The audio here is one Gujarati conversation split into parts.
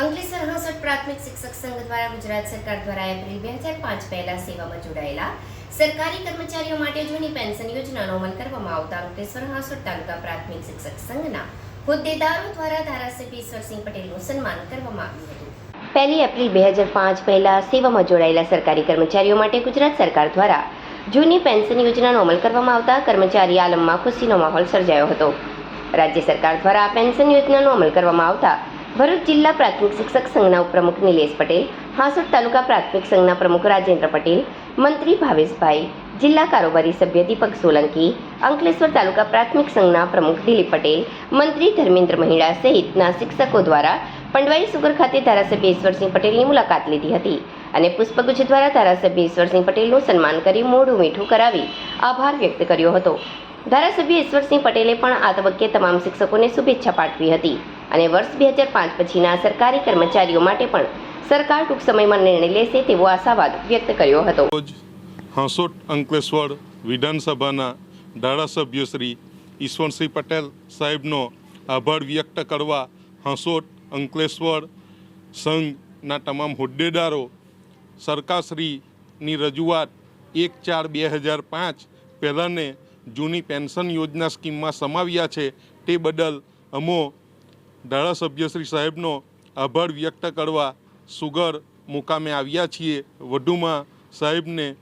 અંકલેશ્વર હાંસોટ પ્રાથમિક શિક્ષક સંઘ દ્વારા ગુજરાત સરકાર દ્વારા એપ્રિલ બે હજાર પાંચ પહેલા સેવામાં જોડાયેલા સરકારી કર્મચારીઓ માટે જૂની પેન્શન યોજનાનો અમલ કરવામાં આવતા અંકલેશ્વર હાંસોટ તાલુકા પ્રાથમિક શિક્ષક સંઘના હોદ્દેદારો દ્વારા ધારાસભ્ય ઈશ્વરસિંહ પટેલનું સન્માન કરવામાં આવ્યું હતું. પહેલી એપ્રિલ બે હજાર પાંચ પહેલા સેવામાં જોડાયેલા સરકારી કર્મચારીઓ માટે ગુજરાત સરકાર દ્વારા જૂની પેન્શન યોજનાનો અમલ કરવામાં આવતા કર્મચારી આલમમાં ખુશીનો માહોલ સર્જાયો હતો. રાજ્ય સરકાર દ્વારા પેન્શન યોજનાનો અમલ કરવામાં આવતા ભરૂચ જિલ્લા પ્રાથમિક શિક્ષક સંઘના ઉપપ્રમુખ નિલેશ પટેલ, હાંસોટ તાલુકા પ્રાથમિક સંઘના પ્રમુખ રાજેન્દ્ર પટેલ, મંત્રી ભાવેશભાઈ, જિલ્લા કારોબારી સભ્ય દીપક સોલંકી, અંકલેશ્વર તાલુકા પ્રાથમિક સંઘના પ્રમુખ દિલીપ પટેલ, મંત્રી ધર્મેન્દ્ર મહિડા સહિતના શિક્ષકો દ્વારા પંડવાઈ સુગર ખાતે ધારાસભ્ય ઈશ્વરસિંહ પટેલની મુલાકાત લીધી હતી અને પુષ્પગુચ્છ દ્વારા ધારાસભ્ય ઈશ્વરસિંહ પટેલનું સન્માન કરી મોઢું મીઠું કરાવી આભાર વ્યક્ત કર્યો હતો. ધારાસભ્ય ઈશ્વરસિંહ પટેલે પણ આ તબક્કે તમામ શિક્ષકોને શુભેચ્છા પાઠવી હતી અને વર્ષ બે હજાર પાંચ પછીના સરકારી કર્મચારીઓ માટે પણ સરકાર ટૂંક સમયમાં નિર્ણય લેશે તેવો આશાવાદ વ્યક્ત કર્યો હતો. હાંસોટ અંકલેશ્વર વિધાનસભાના ધારાસભ્ય શ્રી ઈશ્વરસિંહ પટેલ સાહેબનો આભાર વ્યક્ત કરવા હાંસોટ અંકલેશ્વર સંઘના તમામ હોદ્દેદારો, સરકારશ્રીની રજૂઆત એક ચાર બે હજાર પાંચ પહેલાંને જૂની પેન્શન યોજના સ્કીમમાં સમાવ્યા છે તે બદલ અમો ધારાસભ્યશ્રી સાહેબનો આભાર વ્યક્ત કરવા સુગર મુકામે આવ્યા છીએ. વધુમાં સાહેબને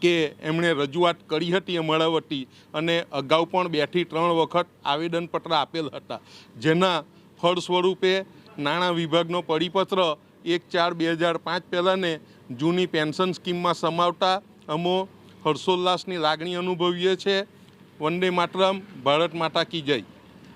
કે એમણે રજૂઆત કરી હતી અમારા વતી અને અગાઉ પણ બેથી ત્રણ વખત આવેદનપત્ર આપેલ હતા. જેના ફળ સ્વરૂપે નાણાં વિભાગનો પરિપત્ર એક ચાર બે હજાર પાંચ પહેલાંને જૂની પેન્શન સ્કીમમાં સમાવતા અમો હર્ષોલ્લાસની લાગણી અનુભવીએ છીએ. વંદે માતરમ ભારત માતા કી જય.